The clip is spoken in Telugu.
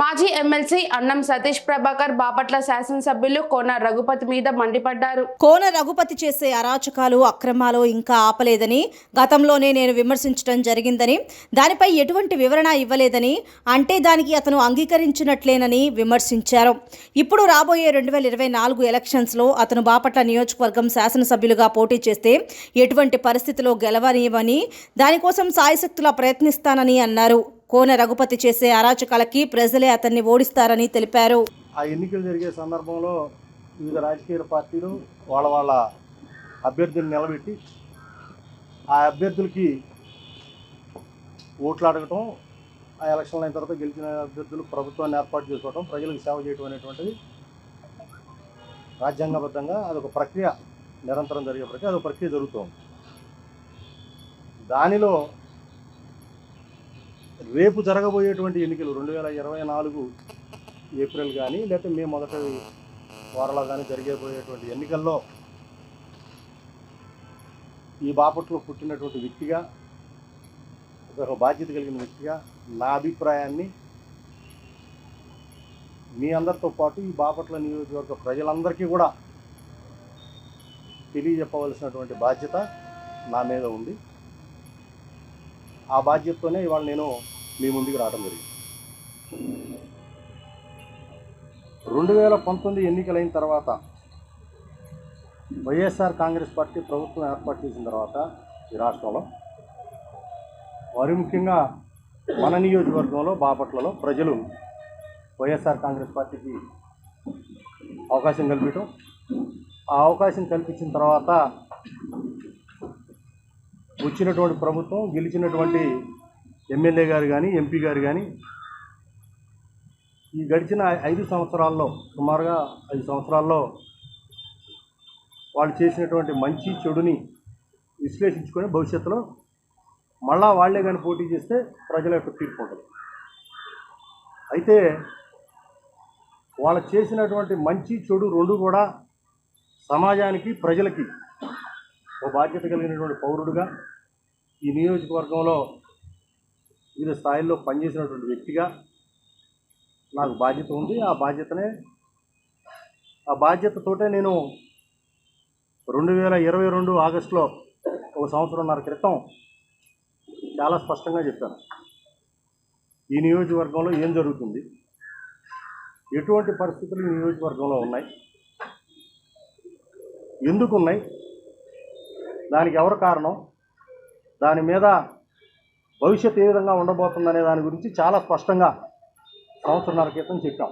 మాజీ ఎమ్మెల్సీ అన్నం సతీష్ ప్రభాకర్ బాపట్ల శాసనసభ్యులు కోన రఘుపతి మీద మండిపడ్డారు. కోన రఘుపతి చేసే అరాచకాలు అక్రమాలు ఇంకా ఆపలేదని గతంలోనే నేను విమర్శించడం జరిగిందని దానిపై ఎటువంటి వివరణ ఇవ్వలేదని అంటే దానికి అతను అంగీకరించినట్లేనని విమర్శించారు. ఇప్పుడు రాబోయే రెండు వేల ఇరవై నాలుగు ఎలక్షన్స్లో అతను బాపట్ల నియోజకవర్గం శాసనసభ్యులుగా పోటీ చేస్తే ఎటువంటి పరిస్థితిలో గెలవనియమని దానికోసం సాయశక్తులా ప్రయత్నిస్తానని అన్నారు. కోన రఘుపతి చేసే అరాచకాలకి ప్రజలే అతన్ని ఓడిస్తారని తెలిపారు. ఆ ఎన్నికలు జరిగే సందర్భంలో వివిధ రాజకీయ పార్టీలు వాళ్ళ వాళ్ళ అభ్యర్థులను నిలబెట్టి ఆ అభ్యర్థులకి ఓట్లు అడగటం ఆ ఎలక్షన్లు అయిన తర్వాత గెలిచిన అభ్యర్థులు ప్రభుత్వాన్ని ఏర్పాటు చేసుకోవటం ప్రజలకు సేవ చేయటం అనేటువంటిది రాజ్యాంగబద్ధంగా అదొక ప్రక్రియ. నిరంతరం జరిగే ప్రక్రియ అదొక ప్రక్రియ జరుగుతుంది. దానిలో రేపు జరగబోయేటువంటి ఎన్నికలు రెండు వేల ఇరవై నాలుగు ఏప్రిల్ కానీ లేకపోతే మే మొదటి వారంలో కానీ జరిగేపోయేటువంటి ఎన్నికల్లో ఈ బాపట్లో పుట్టినటువంటి వ్యక్తిగా ఒక బాధ్యత కలిగిన వ్యక్తిగా నా అభిప్రాయాన్ని మీ అందరితో పాటు ఈ బాపట్ల నియోజకవర్గ ప్రజలందరికీ కూడా తెలియజెప్పవలసినటువంటి బాధ్యత నా మీద ఉంది. ఆ బాధ్యతతోనే ఇవాళ నేను మీ ముందుకు రావడం జరిగింది. రెండు వేల పంతొమ్మిది ఎన్నికలైన తర్వాత వైఎస్ఆర్ కాంగ్రెస్ పార్టీ ప్రభుత్వం ఏర్పాటు చేసిన తర్వాత ఈ రాష్ట్రంలో మరి ముఖ్యంగా మన నియోజకవర్గంలో బాపట్లలో ప్రజలు వైఎస్ఆర్ కాంగ్రెస్ పార్టీకి అవకాశం కల్పించడం ఆ అవకాశం కల్పించిన తర్వాత వచ్చినటువంటి ప్రభుత్వం గెలిచినటువంటి ఎమ్మెల్యే గారు కానీ ఎంపీ గారు కానీ ఈ గడిచిన ఐదు సంవత్సరాల్లో సుమారుగా ఐదు సంవత్సరాల్లో వాళ్ళు చేసినటువంటి మంచి చెడుని విశ్లేషించుకొని భవిష్యత్తులో మళ్ళా వాళ్ళే కానీ పోటీ చేస్తే ప్రజల యొక్క తీర్పు ఉంటుంది. అయితే వాళ్ళు చేసినటువంటి మంచి చెడు రెండు కూడా సమాజానికి ప్రజలకి ఓ బాధ్యత కలిగినటువంటి పౌరుడుగా ఈ నియోజకవర్గంలో వివిధ స్థాయిల్లో పనిచేసినటువంటి వ్యక్తిగా నాకు బాధ్యత ఉంది. ఆ బాధ్యతనే ఆ బాధ్యతతోటే నేను రెండు వేల ఇరవై రెండు ఆగస్టులో ఒక సంవత్సరంన్నర క్రితం చాలా స్పష్టంగా చెప్పాను. ఈ నియోజకవర్గంలో ఏం జరుగుతుంది? ఎటువంటి పరిస్థితులు ఈ నియోజకవర్గంలో ఉన్నాయి? ఎందుకు ఉన్నాయి? దానికి ఎవరు కారణం? దాని మీద భవిష్యత్ ఏ విధంగా ఉండబోతుందనే దాని గురించి చాలా స్పష్టంగా సంవత్సరాల క్రితం చెప్పాం.